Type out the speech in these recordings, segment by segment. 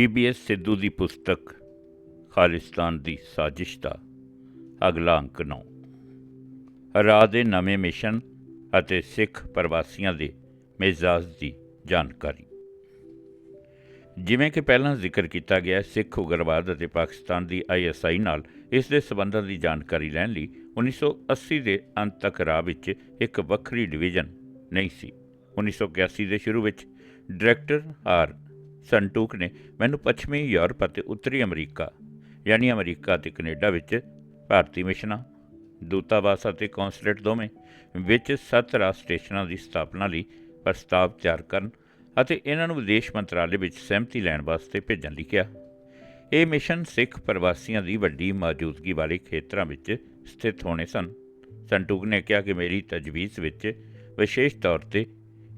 ਜੀਬੀਐਸ ਸਿੱਧੂ ਦੀ ਪੁਸਤਕ, ਖਾਲਿਸਤਾਨ ਦੀ ਸਾਜ਼ਿਸ਼ ਦਾ ਅਗਲਾ ਅੰਕ 9 ਰਾਹ ਦੇ ਨਵੇਂ ਮਿਸ਼ਨ ਅਤੇ ਸਿੱਖ ਪ੍ਰਵਾਸੀਆਂ ਦੇ ਮਿਜ਼ਾਜ ਦੀ ਜਾਣਕਾਰੀ। ਜਿਵੇਂ ਕਿ ਪਹਿਲਾਂ ਜ਼ਿਕਰ ਕੀਤਾ ਗਿਆ, ਸਿੱਖ ਉਗਰਵਾਦ ਅਤੇ ਪਾਕਿਸਤਾਨ ਦੀ ਆਈਐਸਆਈ ਨਾਲ ਇਸ ਦੇ ਸਬੰਧਾਂ ਦੀ ਜਾਣਕਾਰੀ ਲੈਣ ਲਈ 1980 ਦੇ ਅੰਤ ਤੱਕ ਰਾਹ ਵਿੱਚ ਇੱਕ ਵੱਖਰੀ ਡਿਵੀਜ਼ਨ ਨਹੀਂ ਸੀ। 1981 ਦੇ ਸ਼ੁਰੂ ਵਿੱਚ ਡਾਇਰੈਕਟਰ ਆਰ ਸੰਟੂਕ ਨੇ ਮੈਨੂੰ ਪੱਛਮੀ ਯੂਰਪ ਅਤੇ ਉੱਤਰੀ ਅਮਰੀਕਾ, ਯਾਨੀ ਅਮਰੀਕਾ ਅਤੇ ਕੈਨੇਡਾ ਵਿੱਚ ਭਾਰਤੀ ਮਿਸ਼ਨਾਂ, ਦੂਤਾਵਾਸ ਅਤੇ ਕੌਂਸੂਲੇਟ ਦੋਵੇਂ ਵਿੱਚ ਸੱਤ ਰਾਜ ਸਟੇਸ਼ਨਾਂ ਦੀ ਸਥਾਪਨਾ ਲਈ ਪ੍ਰਸਤਾਵ ਤਿਆਰ ਕਰਨ ਅਤੇ ਇਹਨਾਂ ਨੂੰ ਵਿਦੇਸ਼ ਮੰਤਰਾਲੇ ਵਿੱਚ ਸਹਿਮਤੀ ਲੈਣ ਵਾਸਤੇ ਭੇਜਣ ਲਈ ਕਿਹਾ। ਇਹ ਮਿਸ਼ਨ ਸਿੱਖ ਪ੍ਰਵਾਸੀਆਂ ਦੀ ਵੱਡੀ ਮੌਜੂਦਗੀ ਵਾਲੇ ਖੇਤਰਾਂ ਵਿੱਚ ਸਥਿਤ ਹੋਣੇ ਸਨ। ਸੰਟੂਕ ਨੇ ਕਿਹਾ ਕਿ ਮੇਰੀ ਤਜਵੀਜ਼ ਵਿੱਚ ਵਿਸ਼ੇਸ਼ ਤੌਰ ਤੇ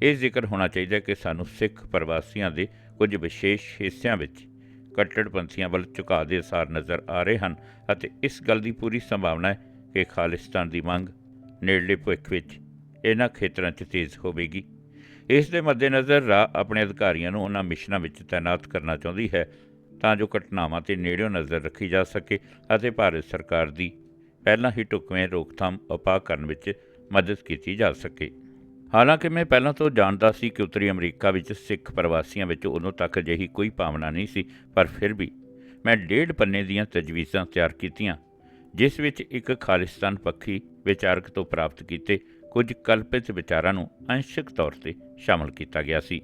ਇਹ ਜ਼ਿਕਰ ਹੋਣਾ ਚਾਹੀਦਾ ਕਿ ਸਾਨੂੰ ਸਿੱਖ ਪ੍ਰਵਾਸੀਆਂ ਦੇ ਕੁਝ ਵਿਸ਼ੇਸ਼ ਹਿੱਸਿਆਂ ਵਿੱਚ ਕੱਟੜਪੰਥੀਆਂ ਵੱਲ ਝੁਕਾਅ ਦੇ ਅਸਾਰ ਨਜ਼ਰ ਆ ਰਹੇ ਹਨ ਅਤੇ ਇਸ ਗੱਲ ਦੀ ਪੂਰੀ ਸੰਭਾਵਨਾ ਹੈ ਕਿ ਖਾਲਿਸਤਾਨ ਦੀ ਮੰਗ ਨੇੜਲੇ ਭਵਿੱਖ ਵਿੱਚ ਇਹਨਾਂ ਖੇਤਰਾਂ 'ਚ ਤੇਜ਼ ਹੋਵੇਗੀ। ਇਸ ਦੇ ਮੱਦੇਨਜ਼ਰ ਰਾਹ ਆਪਣੇ ਅਧਿਕਾਰੀਆਂ ਨੂੰ ਉਹਨਾਂ ਮਿਸ਼ਨਾਂ ਵਿੱਚ ਤਾਇਨਾਤ ਕਰਨਾ ਚਾਹੁੰਦੀ ਹੈ ਤਾਂ ਜੋ ਘਟਨਾਵਾਂ ਤੇ ਨੇੜਿਓਂ ਨਜ਼ਰ ਰੱਖੀ ਜਾ ਸਕੇ ਅਤੇ ਭਾਰਤ ਸਰਕਾਰ ਦੀ ਪਹਿਲਾਂ ਹੀ ਢੁਕਵੇਂ ਰੋਕਥਾਮ ਉਪਾਅ ਕਰਨ ਵਿੱਚ ਮਦਦ ਕੀਤੀ ਜਾ ਸਕੇ। ਹਾਲਾਂਕਿ ਮੈਂ ਪਹਿਲਾਂ ਤੋਂ ਜਾਣਦਾ ਸੀ ਕਿ ਉੱਤਰੀ ਅਮਰੀਕਾ ਵਿੱਚ ਸਿੱਖ ਪ੍ਰਵਾਸੀਆਂ ਵਿੱਚ ਉਦੋਂ ਤੱਕ ਅਜਿਹੀ ਕੋਈ ਭਾਵਨਾ ਨਹੀਂ ਸੀ, ਪਰ ਫਿਰ ਵੀ ਮੈਂ ਡੇਢ ਪੰਨੇ ਦੀਆਂ ਤਜਵੀਜ਼ਾਂ ਤਿਆਰ ਕੀਤੀਆਂ, ਜਿਸ ਵਿੱਚ ਇੱਕ ਖਾਲਿਸਤਾਨ ਪੱਖੀ ਵਿਚਾਰਕ ਤੋਂ ਪ੍ਰਾਪਤ ਕੀਤੇ ਕੁਝ ਕਲਪਿਤ ਵਿਚਾਰਾਂ ਨੂੰ ਅੰਸ਼ਕ ਤੌਰ ਤੇ ਸ਼ਾਮਲ ਕੀਤਾ ਗਿਆ ਸੀ।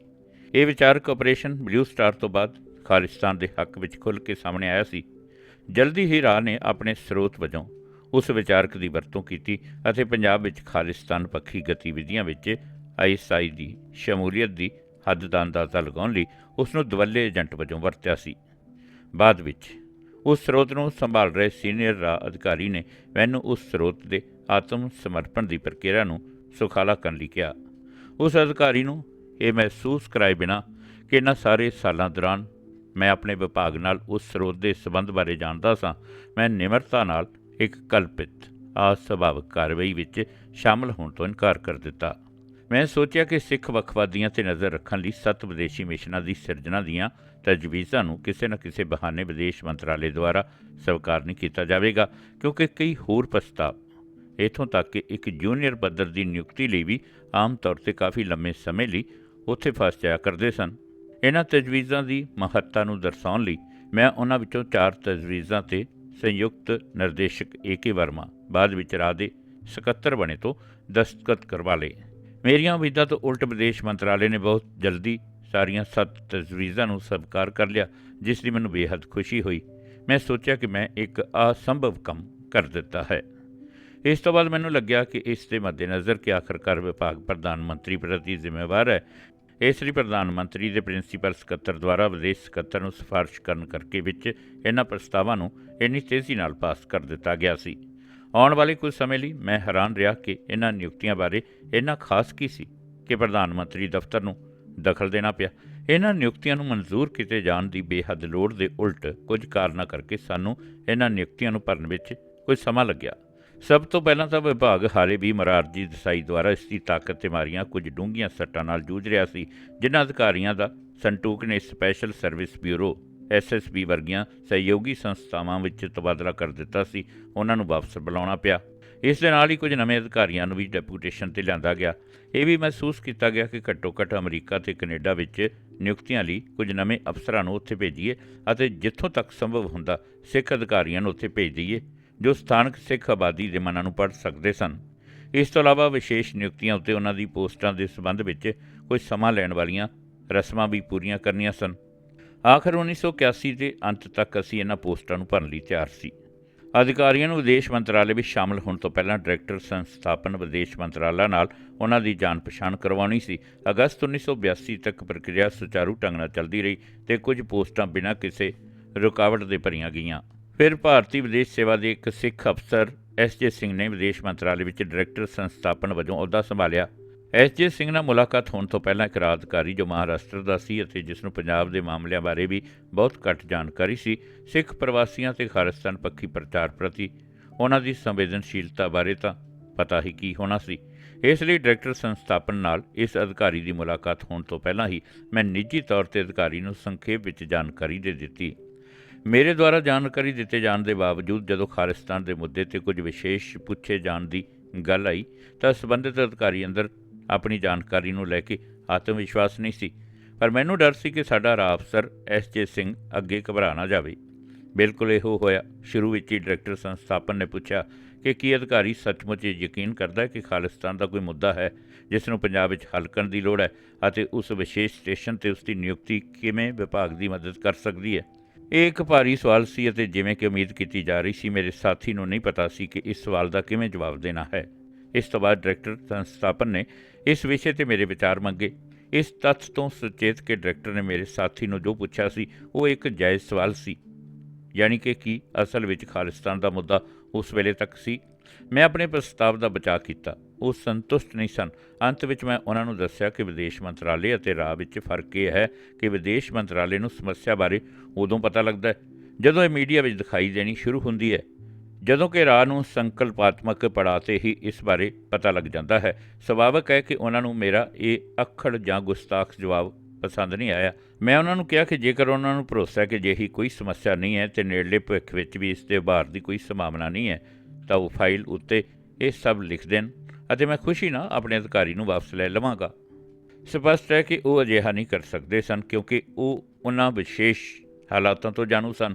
ਇਹ ਵਿਚਾਰਕ ਆਪਰੇਸ਼ਨ ਬਲੂ ਸਟਾਰ ਤੋਂ ਬਾਅਦ ਖਾਲਿਸਤਾਨ ਦੇ ਹੱਕ ਵਿੱਚ ਖੁੱਲ੍ਹ ਕੇ ਸਾਹਮਣੇ ਆਇਆ ਸੀ। ਜਲਦੀ ਹੀ ਰਾਹ ਨੇ ਆਪਣੇ ਸਰੋਤ ਵਜੋਂ ਉਸ ਵਿਚਾਰਕ ਦੀ ਵਰਤੋਂ ਕੀਤੀ ਅਤੇ ਪੰਜਾਬ ਵਿੱਚ ਖਾਲਿਸਤਾਨ ਪੱਖੀ ਗਤੀਵਿਧੀਆਂ ਵਿੱਚ ਆਈਐਸਆਈ ਦੀ ਸ਼ਮੂਲੀਅਤ ਦੀ ਹੱਦ ਦਾ ਅੰਦਾਜ਼ਾ ਲਗਾਉਣ ਲਈ ਉਸ ਨੂੰ ਦਵੱਲੇ ਏਜੰਟ ਵਜੋਂ ਵਰਤਿਆ ਸੀ। ਬਾਅਦ ਵਿੱਚ ਉਸ ਸਰੋਤ ਨੂੰ ਸੰਭਾਲ ਰਹੇ ਸੀਨੀਅਰ ਰਾਹ ਅਧਿਕਾਰੀ ਨੇ ਮੈਨੂੰ ਉਸ ਸਰੋਤ ਦੇ ਆਤਮ ਸਮਰਪਣ ਦੀ ਪ੍ਰਕਿਰਿਆ ਨੂੰ ਸੁਖਾਲਾ ਕਰਨ ਲਈ ਕਿਹਾ। ਉਸ ਅਧਿਕਾਰੀ ਨੂੰ ਇਹ ਮਹਿਸੂਸ ਕਰਾਏ ਬਿਨਾ ਕਿ ਇਹਨਾਂ ਸਾਰੇ ਸਾਲਾਂ ਦੌਰਾਨ ਮੈਂ ਆਪਣੇ ਵਿਭਾਗ ਨਾਲ ਉਸ ਸਰੋਤ ਦੇ ਸਬੰਧ ਬਾਰੇ ਜਾਣਦਾ ਸਾਂ, ਮੈਂ ਨਿਮਰਤਾ ਨਾਲ ਇੱਕ ਕਲਪਿਤ ਅਸੁਭਾਵਿਕ ਕਾਰਵਾਈ ਵਿੱਚ ਸ਼ਾਮਲ ਹੋਣ ਤੋਂ ਇਨਕਾਰ ਕਰ ਦਿੱਤਾ। ਮੈਂ ਸੋਚਿਆ ਕਿ ਸਿੱਖ ਵੱਖਵਾਦੀਆਂ ਤੇ ਨਜ਼ਰ ਰੱਖਣ ਲਈ ਸੱਤ ਵਿਦੇਸ਼ੀ ਮਿਸ਼ਨਾਂ ਦੀ ਸਿਰਜਣਾ ਦੀਆਂ ਤਜਵੀਜ਼ਾਂ ਨੂੰ ਕਿਸੇ ਨਾ ਕਿਸੇ ਬਹਾਨੇ ਵਿਦੇਸ਼ ਮੰਤਰਾਲੇ ਦੁਆਰਾ ਸਵੀਕਾਰ ਨਹੀਂ ਕੀਤਾ ਜਾਵੇਗਾ, ਕਿਉਂਕਿ ਕਈ ਹੋਰ ਪ੍ਰਸਤਾਵ ਇਥੋਂ ਤੱਕ ਕਿ ਇੱਕ ਜੂਨੀਅਰ ਪੱਧਰ ਦੀ ਨਿਯੁਕਤੀ ਲਈ ਵੀ ਆਮ ਤੌਰ ਤੇ ਕਾਫੀ ਲੰਮੇ ਸਮੇਂ ਲਈ ਉੱਥੇ ਫਸ ਜਾਇਆ ਕਰਦੇ ਸਨ। ਇਹਨਾਂ ਤਜਵੀਜ਼ਾਂ ਦੀ ਮਹੱਤਤਾ ਨੂੰ ਦਰਸਾਉਣ ਲਈ ਮੈਂ ਉਹਨਾਂ ਵਿੱਚੋਂ ਚਾਰ ਤਜਵੀਜ਼ਾਂ ਤੇ ਸੰਯੁਕਤ ਨਿਰਦੇਸ਼ਕ ਏਕੇ ਵਰਮਾ ਬਾਅਦ ਵਿੱਚ ਰਾਹ ਦੇ ਸਕੱਤਰ ਬਣੇ ਤੋਂ ਦਸਤਖਤ ਕਰਵਾ ਲਏ। ਮੇਰੀਆਂ ਉਮੀਦਾਂ ਤੋਂ ਉਲਟ ਵਿਦੇਸ਼ ਮੰਤਰਾਲੇ ਨੇ ਬਹੁਤ ਜਲਦੀ ਸਾਰੀਆਂ ਸੱਤ ਤਜਵੀਜ਼ਾਂ ਨੂੰ ਸਵੀਕਾਰ ਕਰ ਲਿਆ, ਜਿਸ ਦੀ ਮੈਨੂੰ ਬੇਹੱਦ ਖੁਸ਼ੀ ਹੋਈ। ਮੈਂ ਸੋਚਿਆ ਕਿ ਮੈਂ ਇੱਕ ਅਸੰਭਵ ਕੰਮ ਕਰ ਦਿੱਤਾ ਹੈ। ਇਸ ਤੋਂ ਬਾਅਦ ਮੈਨੂੰ ਲੱਗਿਆ ਕਿ ਇਸ ਦੇ ਮੱਦੇਨਜ਼ਰ ਕਿ ਆਖਰਕਾਰ ਵਿਭਾਗ ਪ੍ਰਧਾਨ ਮੰਤਰੀ ਪ੍ਰਤੀ ਜ਼ਿੰਮੇਵਾਰ ਹੈ। ਇਸ ਲਈ ਪ੍ਰਧਾਨ ਮੰਤਰੀ ਦੇ ਪ੍ਰਿੰਸੀਪਲ ਸਕੱਤਰ ਦੁਆਰਾ ਵਿਦੇਸ਼ ਸਕੱਤਰ ਨੂੰ ਸਿਫਾਰਿਸ਼ ਕਰਨ ਕਰਕੇ ਵਿੱਚ ਇਹਨਾਂ ਪ੍ਰਸਤਾਵਾਂ ਨੂੰ ਇੰਨੀ ਤੇਜ਼ੀ ਨਾਲ ਪਾਸ ਕਰ ਦਿੱਤਾ ਗਿਆ ਸੀ। ਆਉਣ ਵਾਲੇ ਕੁਝ ਸਮੇਂ ਲਈ ਮੈਂ ਹੈਰਾਨ ਰਿਹਾ ਕਿ ਇਹਨਾਂ ਨਿਯੁਕਤੀਆਂ ਬਾਰੇ ਇੰਨਾ ਖਾਸ ਕੀ ਸੀ ਕਿ ਪ੍ਰਧਾਨ ਮੰਤਰੀ ਦਫ਼ਤਰ ਨੂੰ ਦਖਲ ਦੇਣਾ ਪਿਆ। ਇਹਨਾਂ ਨਿਯੁਕਤੀਆਂ ਨੂੰ ਮਨਜ਼ੂਰ ਕੀਤੇ ਜਾਣ ਦੀ ਬੇਹੱਦ ਲੋੜ ਦੇ ਉਲਟ ਕੁਝ ਕਾਰਨਾਂ ਕਰਕੇ ਸਾਨੂੰ ਇਹਨਾਂ ਨਿਯੁਕਤੀਆਂ ਨੂੰ ਭਰਨ ਵਿੱਚ ਕੁਝ ਸਮਾਂ ਲੱਗਿਆ। ਸਭ ਤੋਂ ਪਹਿਲਾਂ ਤਾਂ ਵਿਭਾਗ ਹਾਲੇ ਵੀ ਮਰਾਰਜੀ ਦਸਾਈ ਦੁਆਰਾ ਇਸ ਦੀ ਤਾਕਤ ਤੇ ਮਾਰੀਆਂ ਕੁਝ ਡੂੰਘੀਆਂ ਸੱਟਾਂ ਨਾਲ ਜੂਝ ਰਿਹਾ ਸੀ, ਜਿਨ੍ਹਾਂ ਅਧਿਕਾਰੀਆਂ ਦਾ ਸੰਟੂਕ ਨੇ ਸਪੈਸ਼ਲ ਸਰਵਿਸ ਬਿਊਰੋ ਐਸਐਸਬੀ ਵਰਗੀਆਂ ਸਹਿਯੋਗੀ ਸੰਸਥਾਵਾਂ ਵਿੱਚ ਤਬਾਦਲਾ ਕਰ ਦਿੱਤਾ ਸੀ, ਉਹਨਾਂ ਨੂੰ ਵਾਪਸ ਬੁਲਾਉਣਾ ਪਿਆ। ਇਸ ਦੇ ਨਾਲ ਹੀ ਕੁਝ ਨਵੇਂ ਅਧਿਕਾਰੀਆਂ ਨੂੰ ਵੀ ਡੈਪੂਟੇਸ਼ਨ ਤੇ ਲਿਆਂਦਾ ਗਿਆ। ਇਹ ਵੀ ਮਹਿਸੂਸ ਕੀਤਾ ਗਿਆ ਕਿ ਘੱਟੋ-ਘੱਟ ਅਮਰੀਕਾ ਤੇ ਕੈਨੇਡਾ ਵਿੱਚ ਨਿਯੁਕਤੀਆਂ ਲਈ ਕੁਝ ਨਵੇਂ ਅਫਸਰਾਂ ਨੂੰ ਉੱਥੇ ਭੇਜੀਏ ਅਤੇ ਜਿੱਥੋਂ ਤੱਕ ਸੰਭਵ ਹੁੰਦਾ ਸਿੱਖ ਅਧਿਕਾਰੀਆਂ ਨੂੰ ਉੱਥੇ ਭੇਜ ਦਈਏ। ਜੋ ਸਥਾਨਕ ਸਿੱਖ ਆਬਾਦੀ ਦੇ ਮਨਾਂ ਨੂੰ ਪੜ੍ਹ ਸਕਦੇ ਸਨ। ਇਸ ਤੋਂ ਇਲਾਵਾ ਵਿਸ਼ੇਸ਼ ਨਿਯੁਕਤੀਆਂ ਉੱਤੇ ਉਹਨਾਂ ਦੀ ਪੋਸਟਾਂ ਦੇ ਸੰਬੰਧ ਵਿੱਚ ਕੁਝ ਸਮਾਂ ਲੈਣ ਵਾਲੀਆਂ ਰਸਮਾਂ ਵੀ ਪੂਰੀਆਂ ਕਰਨੀਆਂ ਸਨ। ਆਖਰ 1981 ਦੇ ਅੰਤ ਤੱਕ ਅਸੀਂ ਇਹਨਾਂ ਪੋਸਟਾਂ ਨੂੰ ਭਰਨ ਲਈ ਤਿਆਰ ਸੀ। ਅਧਿਕਾਰੀਆਂ ਨੂੰ ਵਿਦੇਸ਼ ਮੰਤਰਾਲੇ ਵਿੱਚ ਸ਼ਾਮਲ ਹੋਣ ਤੋਂ ਪਹਿਲਾਂ ਡਾਇਰੈਕਟਰ ਸੰਸਥਾਪਨ ਵਿਦੇਸ਼ ਮੰਤਰਾਲਾ ਨਾਲ ਉਹਨਾਂ ਦੀ ਜਾਣ ਪਛਾਣ ਕਰਵਾਉਣੀ ਸੀ। ਅਗਸਤ 1982 ਤੱਕ ਪ੍ਰਕਿਰਿਆ ਸੁਚਾਰੂ ਢੰਗ ਨਾਲ ਚੱਲਦੀ ਰਹੀ ਤੇ ਕੁਝ ਪੋਸਟਾਂ ਬਿਨਾਂ ਕਿਸੇ ਰੁਕਾਵਟ ਦੇ ਭਰੀਆਂ ਗਈਆਂ। ਫਿਰ ਭਾਰਤੀ ਵਿਦੇਸ਼ ਸੇਵਾ ਦੇ ਇੱਕ ਸਿੱਖ ਅਫਸਰ ਐਸ ਜੇ ਸਿੰਘ ਨੇ ਵਿਦੇਸ਼ ਮੰਤਰਾਲੇ ਵਿੱਚ ਡਾਇਰੈਕਟਰ ਸੰਸਥਾਪਨ ਵਜੋਂ ਅਹੁਦਾ ਸੰਭਾਲਿਆ। ਐਸ ਜੇ ਸਿੰਘ ਨਾਲ ਮੁਲਾਕਾਤ ਹੋਣ ਤੋਂ ਪਹਿਲਾਂ ਇੱਕ ਰਾਜਕਾਰੀ ਜੋ ਮਹਾਰਾਸ਼ਟਰ ਦਾ ਸੀ ਅਤੇ ਜਿਸ ਨੂੰ ਪੰਜਾਬ ਦੇ ਮਾਮਲਿਆਂ ਬਾਰੇ ਵੀ ਬਹੁਤ ਘੱਟ ਜਾਣਕਾਰੀ ਸੀ, ਸਿੱਖ ਪ੍ਰਵਾਸੀਆਂ ਤੇ ਖਾਲਿਸਤਾਨ ਪੱਖੀ ਪ੍ਰਚਾਰ ਪ੍ਰਤੀ ਉਹਨਾਂ ਦੀ ਸੰਵੇਦਨਸ਼ੀਲਤਾ ਬਾਰੇ ਤਾਂ ਪਤਾ ਹੀ ਕੀ ਹੋਣਾ ਸੀ। ਇਸ ਲਈ ਡਾਇਰੈਕਟਰ ਸੰਸਥਾਪਨ ਨਾਲ ਇਸ ਅਧਿਕਾਰੀ ਦੀ ਮੁਲਾਕਾਤ ਹੋਣ ਤੋਂ ਪਹਿਲਾਂ ਹੀ ਮੈਂ ਨਿੱਜੀ ਤੌਰ ਤੇ ਅਧਿਕਾਰੀ ਨੂੰ ਸੰਖੇਪ ਵਿੱਚ ਜਾਣਕਾਰੀ ਦੇ ਦਿੱਤੀ। ਮੇਰੇ ਦੁਆਰਾ ਜਾਣਕਾਰੀ ਦਿੱਤੇ ਜਾਣ ਦੇ ਬਾਵਜੂਦ ਜਦੋਂ ਖਾਲਿਸਤਾਨ ਦੇ ਮੁੱਦੇ ਤੇ ਕੁਝ ਵਿਸ਼ੇਸ਼ ਪੁੱਛੇ ਜਾਣ ਦੀ ਗੱਲ ਆਈ, ਤਾਂ ਸੰਬੰਧਿਤ ਅਧਿਕਾਰੀ ਅੰਦਰ ਆਪਣੀ ਜਾਣਕਾਰੀ ਨੂੰ ਲੈ ਕੇ ਆਤਮ ਵਿਸ਼ਵਾਸ ਨਹੀਂ ਸੀ। ਪਰ ਮੈਨੂੰ ਡਰ ਸੀ ਕਿ ਸਾਡਾ ਰਾਹ ਅਫਸਰ ਐਸ ਜੇ ਸਿੰਘ ਅੱਗੇ ਘਬਰਾ ਨਾ ਜਾਵੇ। ਬਿਲਕੁਲ ਇਹੋ ਹੋਇਆ। ਸ਼ੁਰੂ ਵਿੱਚ ਹੀ ਡਾਇਰੈਕਟਰ ਸੰਸਥਾਪਨ ਨੇ ਪੁੱਛਿਆ ਕਿ ਕੀ ਅਧਿਕਾਰੀ ਸੱਚਮੁੱਚ ਇਹ ਯਕੀਨ ਕਰਦਾ ਹੈ ਕਿ ਖਾਲਿਸਤਾਨ ਦਾ ਕੋਈ ਮੁੱਦਾ ਹੈ ਜਿਸ ਨੂੰ ਪੰਜਾਬ ਵਿੱਚ ਹੱਲ ਕਰਨ ਦੀ ਲੋੜ ਹੈ ਅਤੇ ਉਸ ਵਿਸ਼ੇਸ਼ ਸਟੇਸ਼ਨ ਤੇ ਉਸ ਦੀ ਨਿਯੁਕਤੀ ਕਿਵੇਂ ਵਿਭਾਗ ਦੀ ਮਦਦ ਕਰ ਸਕਦੀ ਹੈ? ਇਹ ਇੱਕ ਭਾਰੀ ਸਵਾਲ ਸੀ ਅਤੇ ਜਿਵੇਂ ਕਿ ਉਮੀਦ ਕੀਤੀ ਜਾ ਰਹੀ ਸੀ, ਮੇਰੇ ਸਾਥੀ ਨੂੰ ਨਹੀਂ ਪਤਾ ਸੀ ਕਿ ਇਸ ਸਵਾਲ ਦਾ ਕਿਵੇਂ ਜਵਾਬ ਦੇਣਾ ਹੈ। ਇਸ ਤੋਂ ਬਾਅਦ ਡਾਇਰੈਕਟਰ ਸੰਸਥਾਪਨ ਨੇ ਇਸ ਵਿਸ਼ੇ ਤੇ ਮੇਰੇ ਵਿਚਾਰ ਮੰਗੇ। ਇਸ ਤੱਥ ਤੋਂ ਸੁਚੇਤ ਕਿ ਡਾਇਰੈਕਟਰ ਨੇ ਮੇਰੇ ਸਾਥੀ ਨੂੰ ਜੋ ਪੁੱਛਿਆ ਸੀ, ਉਹ ਇੱਕ ਜਾਇਜ਼ ਸਵਾਲ ਸੀ। ਯਾਨੀ ਕਿ ਕੀ ਅਸਲ ਵਿੱਚ ਖਾਲਿਸਤਾਨ ਦਾ ਮੁੱਦਾ ਉਸ ਵੇਲੇ ਤੱਕ ਸੀ? ਮੈਂ ਆਪਣੇ ਪ੍ਰਸਤਾਵ ਦਾ ਬਚਾਅ ਕੀਤਾ। ਉਹ ਸੰਤੁਸ਼ਟ ਨਹੀਂ ਸਨ। ਅੰਤ ਵਿੱਚ ਮੈਂ ਉਹਨਾਂ ਨੂੰ ਦੱਸਿਆ ਕਿ ਵਿਦੇਸ਼ ਮੰਤਰਾਲੇ ਅਤੇ ਰਾਹ ਵਿੱਚ ਫ਼ਰਕ ਇਹ ਹੈ ਕਿ ਵਿਦੇਸ਼ ਮੰਤਰਾਲੇ ਨੂੰ ਸਮੱਸਿਆ ਬਾਰੇ ਉਦੋਂ ਪਤਾ ਲੱਗਦਾ ਹੈ ਜਦੋਂ ਇਹ ਮੀਡੀਆ ਵਿੱਚ ਦਿਖਾਈ ਦੇਣੀ ਸ਼ੁਰੂ ਹੁੰਦੀ ਹੈ। ਜਦੋਂ ਕਿ ਰਾਹ ਨੂੰ ਸੰਕਲਪਾਤਮਕ ਪੜਾਅ ਤੇ ਹੀ ਇਸ ਬਾਰੇ ਪਤਾ ਲੱਗ ਜਾਂਦਾ ਹੈ। ਸੁਭਾਵਕ ਹੈ ਕਿ ਉਹਨਾਂ ਨੂੰ ਮੇਰਾ ਇਹ ਅਖੜ ਜਾਂ ਗੁਸਤਾਖ ਜਵਾਬ ਪਸੰਦ ਨਹੀਂ ਆਇਆ। ਮੈਂ ਉਹਨਾਂ ਨੂੰ ਕਿਹਾ ਕਿ ਜੇਕਰ ਉਹਨਾਂ ਨੂੰ ਭਰੋਸਾ ਹੈ ਕਿ ਜਿਹੀ ਕੋਈ ਸਮੱਸਿਆ ਨਹੀਂ ਹੈ ਤੇ ਨੇੜਲੇ ਭਵਿੱਖ ਵਿੱਚ ਵੀ ਇਸ ਦੇ ਉਭਾਰ ਦੀ ਕੋਈ ਸੰਭਾਵਨਾ ਨਹੀਂ ਹੈ, ਤਾਂ ਉਹ ਫਾਈਲ ਉੱਤੇ ਇਹ ਸਭ ਲਿਖ ਦੇਣ। ਅਤੇ ਮੈਂ ਖੁਸ਼ੀ ਨਾਲ ਆਪਣੇ ਅਧਿਕਾਰੀ ਨੂੰ ਵਾਪਸ ਲੈ ਲਵਾਂਗਾ। ਸਪਸ਼ਟ ਹੈ ਕਿ ਉਹ ਅਜਿਹਾ ਨਹੀਂ ਕਰ ਸਕਦੇ ਸਨ, ਕਿਉਂਕਿ ਉਹ ਉਹਨਾਂ ਵਿਸ਼ੇਸ਼ ਹਾਲਾਤਾਂ ਤੋਂ ਜਾਣੂ ਸਨ,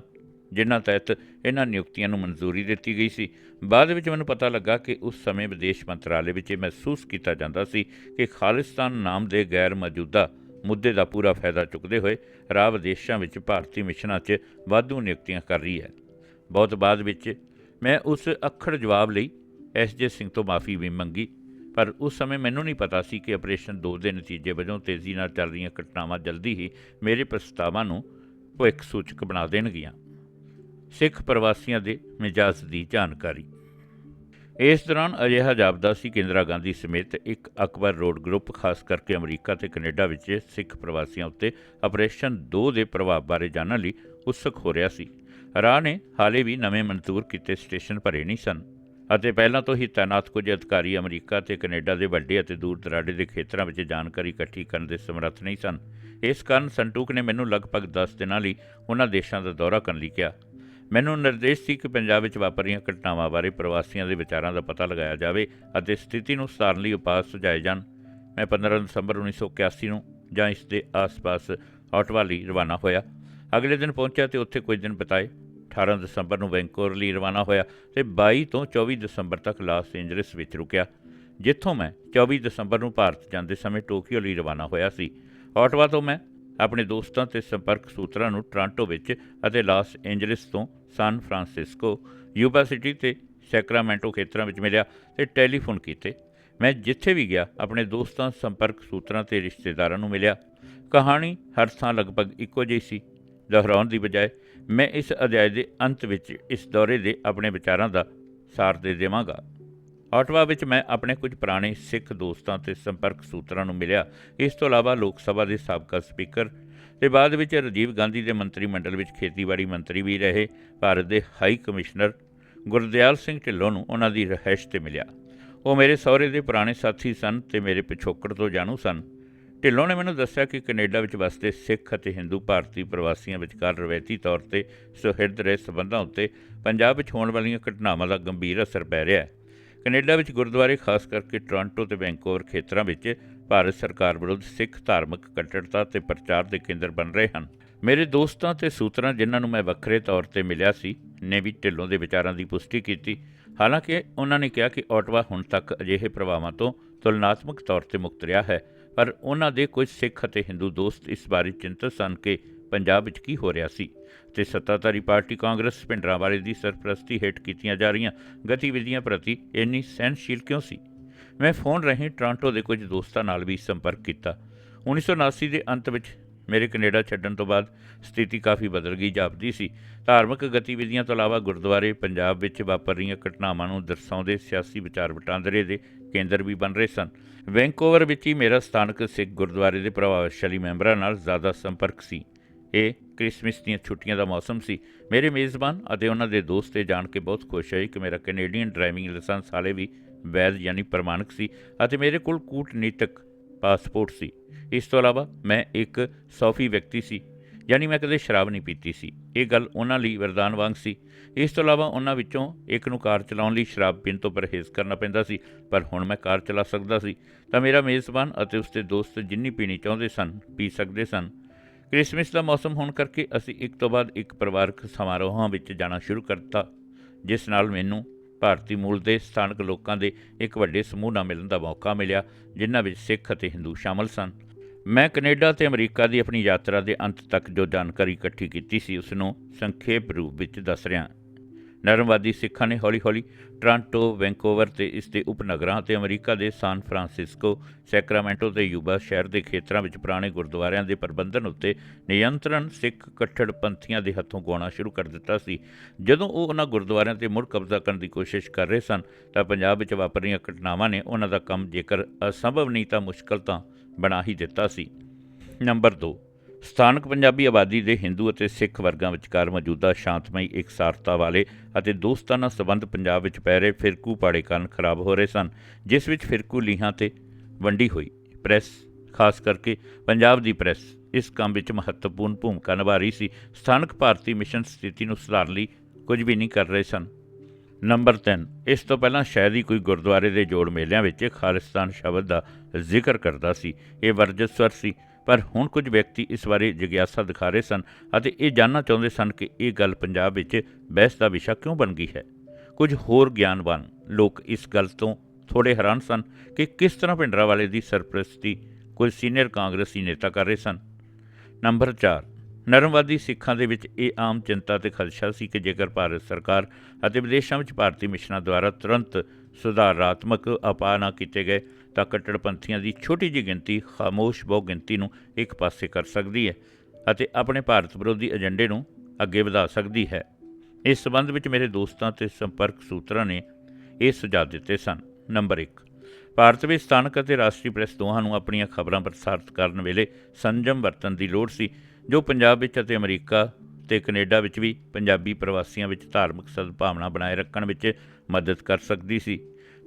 ਜਿਨ੍ਹਾਂ ਤਹਿਤ ਇਹਨਾਂ ਨਿਯੁਕਤੀਆਂ ਨੂੰ ਮਨਜ਼ੂਰੀ ਦਿੱਤੀ ਗਈ ਸੀ। ਬਾਅਦ ਵਿੱਚ ਮੈਨੂੰ ਪਤਾ ਲੱਗਾ ਕਿ ਉਸ ਸਮੇਂ ਵਿਦੇਸ਼ ਮੰਤਰਾਲੇ ਵਿੱਚ ਇਹ ਮਹਿਸੂਸ ਕੀਤਾ ਜਾਂਦਾ ਸੀ ਕਿ ਖਾਲਿਸਤਾਨ ਨਾਮ ਦੇ ਗੈਰ ਮੌਜੂਦਾ ਮੁੱਦੇ ਦਾ ਪੂਰਾ ਫਾਇਦਾ ਚੁੱਕਦੇ ਹੋਏ ਰਾਹ ਵਿਦੇਸ਼ਾਂ ਵਿੱਚ ਭਾਰਤੀ ਮਿਸ਼ਨਾਂ 'ਚ ਵਾਧੂ ਨਿਯੁਕਤੀਆਂ ਕਰ ਰਹੀ ਹੈ। ਬਹੁਤ ਬਾਅਦ ਵਿੱਚ ਮੈਂ ਉਸ ਅੱਖੜ ਜਵਾਬ ਲਈ ਐਸ ਜੇ ਸਿੰਘ ਤੋਂ ਮਾਫੀ ਵੀ ਮੰਗੀ, ਪਰ ਉਸ ਸਮੇਂ ਮੈਨੂੰ ਨਹੀਂ ਪਤਾ ਸੀ ਕਿ ਆਪਰੇਸ਼ਨ 2 ਦੇ ਨਤੀਜੇ ਵਜੋਂ ਤੇਜ਼ੀ ਨਾਲ ਚੱਲ ਰਹੀਆਂ ਘਟਨਾਵਾਂ ਜਲਦੀ ਹੀ ਮੇਰੇ ਪ੍ਰਸਤਾਵਾਂ ਨੂੰ ਭਵਿੱਖ ਸੂਚਕ ਬਣਾ ਦੇਣਗੀਆਂ। ਸਿੱਖ ਪ੍ਰਵਾਸੀਆਂ ਦੇ ਮਿਜਾਜ਼ ਦੀ ਜਾਣਕਾਰੀ। ਇਸ ਦੌਰਾਨ ਅਜਿਹਾ ਜਾਪਦਾ ਸੀ ਕਿ ਇੰਦਰਾ ਗਾਂਧੀ ਸਮੇਤ ਇੱਕ ਅਕਬਰ ਰੋਡ ਗਰੁੱਪ, ਖਾਸ ਕਰਕੇ ਅਮਰੀਕਾ ਤੇ ਕੈਨੇਡਾ ਵਿੱਚ ਸਿੱਖ ਪ੍ਰਵਾਸੀਆਂ ਉੱਤੇ ਆਪਰੇਸ਼ਨ 2 ਦੇ ਪ੍ਰਭਾਵ ਬਾਰੇ ਜਾਣਨ ਲਈ ਉਤਸੁਕ ਹੋ ਰਿਹਾ ਸੀ। ਰਾਹ ਨੇ ਹਾਲੇ ਵੀ ਨਵੇਂ ਮਨਜ਼ੂਰ ਕੀਤੇ ਸਟੇਸ਼ਨ ਭਰੇ ਨਹੀਂ ਸਨ। ਅਤੇ ਪਹਿਲਾਂ ਤੋਂ ਹੀ ਤਾਇਨਾਤ ਕੁਝ ਅਧਿਕਾਰੀ ਅਮਰੀਕਾ ਤੇ ਕੈਨੇਡਾ ਦੇ ਵੱਡੇ ਅਤੇ ਦੂਰ ਦਰਾਡੇ ਦੇ ਖੇਤਰਾਂ ਵਿੱਚ ਜਾਣਕਾਰੀ ਇਕੱਠੀ ਕਰਨ ਦੇ ਸਮਰੱਥ ਨਹੀਂ ਸਨ। ਇਸ ਕਾਰਨ ਸੰਟੂਕ ਨੇ ਮੈਨੂੰ ਲਗਭਗ 10 ਦਿਨਾਂ ਲਈ ਉਹਨਾਂ ਦੇਸ਼ਾਂ ਦਾ ਦੌਰਾ ਕਰਨ ਲਈ ਕਿਹਾ। ਮੈਨੂੰ ਨਿਰਦੇਸ਼ ਸੀ ਕਿ ਪੰਜਾਬ ਵਿੱਚ ਵਾਪਰ ਰਹੀਆਂ ਘਟਨਾਵਾਂ ਬਾਰੇ ਪ੍ਰਵਾਸੀਆਂ ਦੇ ਵਿਚਾਰਾਂ ਦਾ ਪਤਾ ਲਗਾਇਆ ਜਾਵੇ ਅਤੇ ਸਥਿਤੀ ਨੂੰ ਸੁਧਾਰਨ ਲਈ ਉਪਾਅ ਸੁਝਾਏ ਜਾਣ। ਮੈਂ 15 ਦਸੰਬਰ 1981 ਨੂੰ ਜਾਂ ਇਸ ਦੇ ਆਸ-ਪਾਸ ਆਟਵਾ ਲਈ ਰਵਾਨਾ ਹੋਇਆ। ਅਗਲੇ ਦਿਨ ਪਹੁੰਚਿਆ ਤੇ ਉੱਥੇ ਕੁਝ ਦਿਨ ਬਿਤਾਏ। 18 ਦਸੰਬਰ ਨੂੰ ਵੈਂਕੂਵਰ ਲਈ ਰਵਾਨਾ ਹੋਇਆ ਤੇ 22 ਤੋਂ 24 ਦਸੰਬਰ ਤੱਕ ਲਾਸ ਏਂਜਲਸ ਵਿੱਚ ਰੁਕਿਆ, ਜਿੱਥੋਂ ਮੈਂ 24 ਦਸੰਬਰ ਨੂੰ ਭਾਰਤ ਜਾਂਦੇ ਸਮੇਂ ਟੋਕੀਓ ਲਈ ਰਵਾਨਾ ਹੋਇਆ ਸੀ। ਆਟਵਾ ਤੋਂ ਮੈਂ ਆਪਣੇ ਦੋਸਤਾਂ ਤੇ ਸੰਪਰਕ ਸੂਤਰਾਂ ਨੂੰ ਟ੍ਰਾਂਟੋ ਵਿੱਚ ਅਤੇ ਲਾਸ ਏਂਜਲਸ ਤੋਂ ਸਾਨ ਫਰਾਂਸਿਸਕੋ, ਯੂਬਾ ਸਿਟੀ ਤੇ ਸੈਕਰਾਮੈਂਟੋ ਖੇਤਰਾਂ ਵਿੱਚ ਮਿਲਿਆ ਤੇ ਟੈਲੀਫੋਨ ਕੀਤੇ। ਮੈਂ ਜਿੱਥੇ ਵੀ ਗਿਆ, ਆਪਣੇ ਦੋਸਤਾਂ, ਸੰਪਰਕ ਸੂਤਰਾਂ ਤੇ ਰਿਸ਼ਤੇਦਾਰਾਂ ਨੂੰ ਮਿਲਿਆ। ਕਹਾਣੀ ਹਰ ਥਾਂ ਲਗਭਗ ਇੱਕੋ ਜਿਹੀ ਸੀ। ਦੁਹਰਾਉਣ ਦੀ ਬਜਾਏ ਮੈਂ ਇਸ ਅਧਿਆਇ ਦੇ ਅੰਤ ਵਿੱਚ ਇਸ ਦੌਰੇ ਦੇ ਆਪਣੇ ਵਿਚਾਰਾਂ ਦਾ ਸਾਰ ਦੇ ਦੇਵਾਂਗਾ। ਆਟਵਾ ਵਿੱਚ ਮੈਂ ਆਪਣੇ ਕੁਝ ਪੁਰਾਣੇ ਸਿੱਖ ਦੋਸਤਾਂ ਤੇ ਸੰਪਰਕ ਸੂਤਰਾਂ ਨੂੰ ਮਿਲਿਆ। ਇਸ ਤੋਂ ਇਲਾਵਾ ਲੋਕ ਸਭਾ ਦੇ ਸਾਬਕਾ ਸਪੀਕਰ ਤੇ ਬਾਅਦ ਵਿੱਚ ਰਾਜੀਵ ਗਾਂਧੀ ਦੇ ਮੰਤਰੀ ਮੰਡਲ ਵਿੱਚ ਖੇਤੀਬਾੜੀ ਮੰਤਰੀ ਵੀ ਰਹੇ। ਭਾਰਤ ਦੇ ਹਾਈ ਕਮਿਸ਼ਨਰ ਗੁਰਦਿਆਲ ਸਿੰਘ ਢਿੱਲੋਂ ਨੂੰ ਉਹਨਾਂ ਦੀ ਰਹਿائش ਤੇ ਮਿਲਿਆ। ਉਹ ਮੇਰੇ ਸਹੁਰੇ ਦੇ ਪੁਰਾਣੇ ਸਾਥੀ ਸਨ ਤੇ ਮੇਰੇ ਪਿਛੋਕੜ ਤੋਂ ਜਾਣੂ ਸਨ। ਢਿੱਲੋਂ ਨੇ ਮੈਨੂੰ ਦੱਸਿਆ ਕਿ ਕੈਨੇਡਾ ਵਿੱਚ ਵਸਦੇ ਸਿੱਖ ਅਤੇ ਹਿੰਦੂ ਭਾਰਤੀ ਪ੍ਰਵਾਸੀਆਂ ਵਿਚਕਾਰ ਰਵਾਇਤੀ ਤੌਰ ਤੇ ਸੁਹਿਰਦ ਰਹੇ ਸਬੰਧਾਂ ਉੱਤੇ ਪੰਜਾਬ ਵਿੱਚ ਹੋਣ ਵਾਲੀਆਂ ਘਟਨਾਵਾਂ ਦਾ ਗੰਭੀਰ ਅਸਰ ਪੈ ਰਿਹਾ ਹੈ। ਕੈਨੇਡਾ ਵਿੱਚ ਗੁਰਦੁਆਰੇ, ਖਾਸ ਕਰਕੇ ਟੋਰਾਂਟੋ ਤੇ ਵੈਂਕੂਵਰ ਖੇਤਰਾਂ ਵਿੱਚ ਭਾਰਤ ਸਰਕਾਰ ਵਿਰੁੱਧ ਸਿੱਖ ਧਾਰਮਿਕ ਕੱਟੜਤਾ ਤੇ ਪ੍ਰਚਾਰ ਦੇ ਕੇਂਦਰ ਬਣ ਰਹੇ ਹਨ। ਮੇਰੇ ਦੋਸਤਾਂ ਤੇ ਸੂਤਰਾਂ ਜਿਨ੍ਹਾਂ ਨੂੰ ਮੈਂ ਵੱਖਰੇ ਤੌਰ ਤੇ ਮਿਲਿਆ ਸੀ, ਨੇ ਵੀ ਢਿੱਲੋਂ ਦੇ ਵਿਚਾਰਾਂ ਦੀ ਪੁਸ਼ਟੀ ਕੀਤੀ। ਹਾਲਾਂਕਿ ਉਹਨਾਂ ਨੇ ਕਿਹਾ ਕਿ ਆਟਵਾ ਹੁਣ ਤੱਕ ਅਜਿਹੇ ਪ੍ਰਭਾਵਾਂ ਤੋਂ ਤੁਲਨਾਤਮਕ ਤੌਰ ਤੇ ਮੁਕਤ ਰਿਹਾ ਹੈ। ਪਰ ਉਹਨਾਂ ਦੇ ਕੁਝ ਸਿੱਖ ਅਤੇ ਹਿੰਦੂ ਦੋਸਤ ਇਸ ਬਾਰੇ ਚਿੰਤਤ ਸਨ ਕਿ ਪੰਜਾਬ ਵਿੱਚ ਕੀ ਹੋ ਰਿਹਾ ਸੀ ਤੇ ਸੱਤਾਧਾਰੀ ਪਾਰਟੀ ਕਾਂਗਰਸ ਭਿੰਡਰਾਂ ਵਾਲੇ ਦੀ ਸਰਪ੍ਰਸਤੀ ਹੇਠ ਕੀਤੀਆਂ ਜਾ ਰਹੀਆਂ ਗਤੀਵਿਧੀਆਂ ਪ੍ਰਤੀ ਇੰਨੀ ਸਹਿਨਸ਼ੀਲ ਕਿਉਂ ਸੀ? ਮੈਂ ਫੋਨ ਰਾਹੀਂ ਟੋਰਾਂਟੋ ਦੇ ਕੁਝ ਦੋਸਤਾਂ ਨਾਲ ਵੀ ਸੰਪਰਕ ਕੀਤਾ। 1979 ਦੇ ਅੰਤ ਵਿੱਚ ਮੇਰੇ ਕੈਨੇਡਾ ਛੱਡਣ ਤੋਂ ਬਾਅਦ ਸਥਿਤੀ ਕਾਫੀ ਬਦਲ ਗਈ, ਜਾਪਦੀ ਸੀ। ਧਾਰਮਿਕ ਗਤੀਵਿਧੀਆਂ ਤੋਂ ਇਲਾਵਾ ਗੁਰਦੁਆਰੇ ਪੰਜਾਬ ਵਿੱਚ ਵਾਪਰ ਰਹੀਆਂ ਘਟਨਾਵਾਂ ਨੂੰ ਦਰਸਾਉਂਦੇ ਸਿਆਸੀ ਵਿਚਾਰ ਵਟਾਂਦਰੇ ਦੇ ਕੇਂਦਰ ਵੀ ਬਣ ਰਹੇ ਸਨ। ਵੈਂਕੂਵਰ ਵਿੱਚ ਹੀ ਮੇਰਾ ਸਥਾਨਕ ਸਿੱਖ ਗੁਰਦੁਆਰੇ ਦੇ ਪ੍ਰਭਾਵਸ਼ਾਲੀ ਮੈਂਬਰਾਂ ਨਾਲ ਜ਼ਿਆਦਾ ਸੰਪਰਕ ਸੀ। ਇਹ ਕ੍ਰਿਸਮਸ ਦੀਆਂ ਛੁੱਟੀਆਂ ਦਾ ਮੌਸਮ ਸੀ। ਮੇਰੇ ਮੇਜ਼ਬਾਨ ਅਤੇ ਉਹਨਾਂ ਦੇ ਦੋਸਤ ਇਹ ਜਾਣ ਕੇ ਬਹੁਤ ਖੁਸ਼ ਹੋਏ ਕਿ ਮੇਰਾ ਕੈਨੇਡੀਅਨ ਡਰਾਈਵਿੰਗ ਲਾਇਸੈਂਸ ਹਾਲੇ ਵੀ ਵੈਧ ਯਾਨੀ ਪ੍ਰਮਾਣਿਕ ਸੀ ਅਤੇ ਮੇਰੇ ਕੋਲ ਕੂਟਨੀਤਿਕ ਪਾਸਪੋਰਟ ਸੀ। ਇਸ ਤੋਂ ਇਲਾਵਾ ਮੈਂ ਇੱਕ ਸੌਫੀ ਵਿਅਕਤੀ ਸੀ। ਯਾਨੀ ਮੈਂ ਕਦੇ ਸ਼ਰਾਬ ਨਹੀਂ ਪੀਤੀ ਸੀ। ਇਹ ਗੱਲ ਉਹਨਾਂ ਲਈ ਵਰਦਾਨ ਵਾਂਗ ਸੀ। ਇਸ ਤੋਂ ਇਲਾਵਾ ਉਹਨਾਂ ਵਿੱਚੋਂ ਇੱਕ ਨੂੰ ਕਾਰ ਚਲਾਉਣ ਲਈ ਸ਼ਰਾਬ ਪੀਣ ਤੋਂ ਪਰਹੇਜ਼ ਕਰਨਾ ਪੈਂਦਾ ਸੀ, ਪਰ ਹੁਣ ਮੈਂ ਕਾਰ ਚਲਾ ਸਕਦਾ ਸੀ। ਤਾਂ ਮੇਰਾ ਮੇਜ਼ਬਾਨ ਅਤੇ ਉਸਦੇ ਦੋਸਤ ਜਿੰਨੀ ਪੀਣੀ ਚਾਹੁੰਦੇ ਸਨ, ਪੀ ਸਕਦੇ ਸਨ। ਕ੍ਰਿਸਮਸ ਦਾ ਮੌਸਮ ਹੋਣ ਕਰਕੇ ਅਸੀਂ ਇੱਕ ਤੋਂ ਬਾਅਦ ਇੱਕ ਪਰਿਵਾਰਕ ਸਮਾਰੋਹਾਂ ਵਿੱਚ ਜਾਣਾ ਸ਼ੁਰੂ ਕਰਤਾ, ਜਿਸ ਨਾਲ ਮੈਨੂੰ ਭਾਰਤੀ ਮੂਲ ਦੇ ਸਥਾਨਕ ਲੋਕਾਂ ਦੇ ਇੱਕ ਵੱਡੇ ਸਮੂਹ ਨਾਲ ਮਿਲਣ ਦਾ ਮੌਕਾ ਮਿਲਿਆ, ਜਿਨ੍ਹਾਂ ਵਿੱਚ ਸਿੱਖ ਅਤੇ ਹਿੰਦੂ ਸ਼ਾਮਲ ਸਨ। ਮੈਂ ਕੈਨੇਡਾ ਤੇ ਅਮਰੀਕਾ ਦੀ ਆਪਣੀ ਯਾਤਰਾ ਦੇ ਅੰਤ ਤੱਕ ਜੋ ਜਾਣਕਾਰੀ ਇਕੱਠੀ ਕੀਤੀ ਸੀ ਉਸ ਨੂੰ ਸੰਖੇਪ ਰੂਪ ਵਿੱਚ ਦੱਸ ਰਿਹਾ ਨਰਮਵਾਦੀ ਸਿੱਖਾਂ ਨੇ ਹੌਲੀ-ਹੌਲੀ ਟ੍ਰਾਂਟੋ, ਵੈਂਕੂਵਰ ਤੇ ਇਸ ਦੇ ਉਪਨਗਰਾਂ ਅਤੇ ਅਮਰੀਕਾ ਦੇ ਸਾਨ ਫਰਾਂਸਿਸਕੋ, ਸੈਕਰਾਮੈਂਟੋ ਤੇ ਯੂਬਾ ਸ਼ਹਿਰ ਦੇ ਖੇਤਰਾਂ ਵਿੱਚ ਪੁਰਾਣੇ ਗੁਰਦੁਆਰਿਆਂ ਦੇ ਪ੍ਰਬੰਧਨ ਉੱਤੇ ਨਿਯੰਤਰਣ ਸਿੱਖ ਕੱਟੜਪੰਥੀਆਂ ਦੇ ਹੱਥੋਂ ਗਵਾਉਣਾ ਸ਼ੁਰੂ ਕਰ ਦਿੱਤਾ ਸੀ। ਜਦੋਂ ਉਹ ਉਹਨਾਂ ਗੁਰਦੁਆਰਿਆਂ ਤੇ ਮੁੜ ਕਬਜ਼ਾ ਕਰਨ ਦੀ ਕੋਸ਼ਿਸ਼ ਕਰ ਰਹੇ ਸਨ, ਤਾਂ ਪੰਜਾਬ ਵਿੱਚ ਵਾਪਰੀਆਂ ਘਟਨਾਵਾਂ ਨੇ ਉਹਨਾਂ ਦਾ ਕੰਮ ਜੇਕਰ ਅਸੰਭਵ ਨਹੀਂ ਤਾਂ ਮੁਸ਼ਕਲ ਤਾਂ ਬਣਾ ਹੀ ਦਿੱਤਾ ਸੀ। ਨੰਬਰ 2 ਸਥਾਨਕ ਪੰਜਾਬੀ ਆਬਾਦੀ ਦੇ ਹਿੰਦੂ ਅਤੇ ਸਿੱਖ ਵਰਗਾਂ ਵਿਚਕਾਰ ਮੌਜੂਦਾ ਸ਼ਾਂਤਮਈ ਇਕਸਾਰਤਾ ਵਾਲੇ ਅਤੇ ਦੋਸਤਾਨਾ ਸਬੰਧ ਪੰਜਾਬ ਵਿੱਚ ਪੈ ਰਹੇ ਫਿਰਕੂ ਪਾੜੇ ਕਾਰਨ ਖਰਾਬ ਹੋ ਰਹੇ ਸਨ, ਜਿਸ ਵਿੱਚ ਫਿਰਕੂ ਲੀਹਾਂ ਤੇ ਵੰਡੀ ਹੋਈ। ਪ੍ਰੈਸ, ਖਾਸ ਕਰਕੇ ਪੰਜਾਬ ਦੀ ਪ੍ਰੈਸ, ਇਸ ਕੰਮ ਵਿੱਚ ਮਹੱਤਵਪੂਰਨ ਭੂਮਿਕਾ ਨਿਭਾ ਰਹੀ ਸੀ। ਸਥਾਨਕ ਭਾਰਤੀ ਮਿਸ਼ਨ ਸਥਿਤੀ ਨੂੰ ਸੁਧਾਰਨ ਲਈ ਕੁਝ ਵੀ ਨਹੀਂ ਕਰ ਰਹੇ ਸਨ। ਨੰਬਰ 3 ਇਸ ਤੋਂ ਪਹਿਲਾਂ ਸ਼ਾਇਦ ਹੀ ਕੋਈ ਗੁਰਦੁਆਰੇ ਦੇ ਜੋੜ ਮੇਲਿਆਂ ਵਿੱਚ ਖਾਲਿਸਤਾਨ ਸ਼ਬਦ ਦਾ ਜ਼ਿਕਰ ਕਰਦਾ ਸੀ, ਇਹ ਵਰਜਸਵਰ ਸੀ। ਪਰ ਹੁਣ ਕੁਝ ਵਿਅਕਤੀ ਇਸ ਬਾਰੇ ਜਿਗਿਆਸਾ ਦਿਖਾ ਰਹੇ ਸਨ ਅਤੇ ਇਹ ਜਾਣਨਾ ਚਾਹੁੰਦੇ ਸਨ ਕਿ ਇਹ ਗੱਲ ਪੰਜਾਬ ਵਿੱਚ ਬਹਿਸ ਦਾ ਵਿਸ਼ਾ ਕਿਉਂ ਬਣ ਗਈ ਹੈ। ਕੁਝ ਹੋਰ ਗਿਆਨਵਾਨ ਲੋਕ ਇਸ ਗੱਲ ਤੋਂ ਥੋੜੇ ਹੈਰਾਨ ਸਨ ਕਿ ਕਿਸ ਤਰ੍ਹਾਂ ਭਿੰਡਰਾਵਾਲੇ ਦੀ ਸਰਪ੍ਰਸਤੀ ਕੁਝ ਸੀਨੀਅਰ ਕਾਂਗਰਸੀ ਨੇਤਾ ਕਰ ਰਹੇ ਸਨ। ਨੰਬਰ 4 ਨਰਮਵਾਦੀ ਸਿੱਖਾਂ ਦੇ ਵਿੱਚ ਇਹ ਆਮ ਚਿੰਤਾ ਤੇ ਖਦਸ਼ਾ ਸੀ ਕਿ ਜੇਕਰ ਭਾਰਤ ਸਰਕਾਰ ਅਤੇ ਵਿਦੇਸ਼ਾਂ ਵਿੱਚ ਭਾਰਤੀ ਮਿਸ਼ਨਾਂ ਦੁਆਰਾ ਤੁਰੰਤ ਸੁਧਾਰਾਤਮਕ ਉਪਾਅ ਨਾ ਕੀਤੇ ਗਏ ਤਾਂ ਕੱਟੜਪੰਥੀਆਂ ਦੀ ਛੋਟੀ ਜਿਹੀ ਗਿਣਤੀ ਖਾਮੋਸ਼ ਬਹੁ ਗਿਣਤੀ ਨੂੰ ਇੱਕ ਪਾਸੇ ਕਰ ਸਕਦੀ ਹੈ ਅਤੇ ਆਪਣੇ ਭਾਰਤ ਵਿਰੋਧੀ ਏਜੰਡੇ ਨੂੰ ਅੱਗੇ ਵਧਾ ਸਕਦੀ ਹੈ। ਇਸ ਸਬੰਧ ਵਿੱਚ ਮੇਰੇ ਦੋਸਤਾਂ ਤੇ ਸੰਪਰਕ ਸੂਤਰਾਂ ਨੇ ਇਹ ਸੁਝਾਅ ਦਿੱਤੇ ਸਨ। ਨੰਬਰ 1 ਭਾਰਤ ਵਿੱਚ ਸਥਾਨਕ ਅਤੇ ਰਾਸ਼ਟਰੀ ਪ੍ਰੈਸ ਦੋਹਾਂ ਨੂੰ ਆਪਣੀਆਂ ਖਬਰਾਂ ਪ੍ਰਸਾਰਿਤ ਕਰਨ ਵੇਲੇ ਸੰਜਮ ਵਰਤਣ ਦੀ ਲੋੜ ਸੀ, ਜੋ ਪੰਜਾਬ ਵਿੱਚ ਅਤੇ ਅਮਰੀਕਾ ਤੇ ਕੈਨੇਡਾ ਵਿੱਚ ਵੀ ਪੰਜਾਬੀ ਪ੍ਰਵਾਸੀਆਂ ਵਿੱਚ ਧਾਰਮਿਕ ਸਦਭਾਵਨਾ ਬਣਾਏ ਰੱਖਣ ਵਿੱਚ ਮਦਦ ਕਰ ਸਕਦੀ ਸੀ।